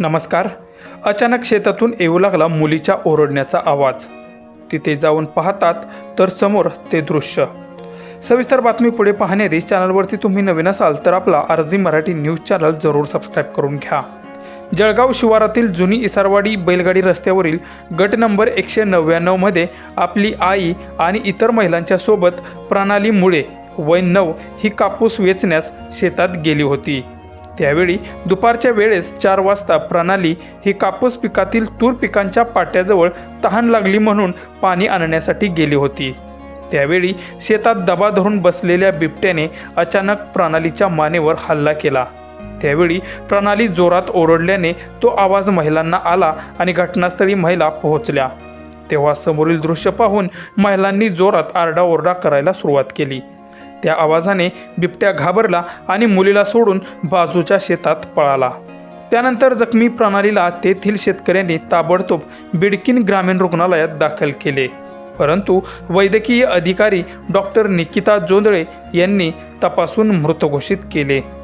नमस्कार. अचानक शेतातून येऊ लागला मुलीच्या ओरडण्याचा आवाज. तिथे जाऊन पाहतात तर समोर ते दृश्य. सविस्तर बातमी पुढे पाहण्याआधी चॅनलवरती तुम्ही नवीन असाल तर आपला आरजी मराठी न्यूज चॅनल जरूर सबस्क्राईब करून घ्या. जळगाव शिवारातील जुनी इसारवाडी बैलगाडी रस्त्यावरील गट नंबर एकशे नव्याण्णवमध्ये आपली आई आणि इतर महिलांच्या सोबत प्रणाली मुळे वय नऊ ही कापूस वेचण्यास शेतात गेली होती. त्यावेळी दुपारच्या वेळेस चार वाजता प्रणाली ही कापूस पिकातील तूर पिकांच्या पाट्याजवळ तहान लागली म्हणून पाणी आणण्यासाठी गेली होती. त्यावेळी शेतात दबा धरून बसलेल्या बिबट्याने अचानक प्रणालीच्या मानेवर हल्ला केला. त्यावेळी प्रणाली जोरात ओरडल्याने तो आवाज महिलांना आला आणि घटनास्थळी महिला पोहोचल्या. तेव्हा समोरील दृश्य पाहून महिलांनी जोरात आरडाओरडा करायला सुरुवात केली. त्या आवाजाने बिबट्या घाबरला आणि मुलीला सोडून बाजूच्या शेतात पळाला. त्यानंतर जखमी प्रणालीला तेथील शेतकऱ्यांनी ताबडतोब बिडकिन ग्रामीण रुग्णालयात दाखल केले. परंतु वैद्यकीय अधिकारी डॉक्टर निकिता जोंदळे यांनी तपासून मृत घोषित केले.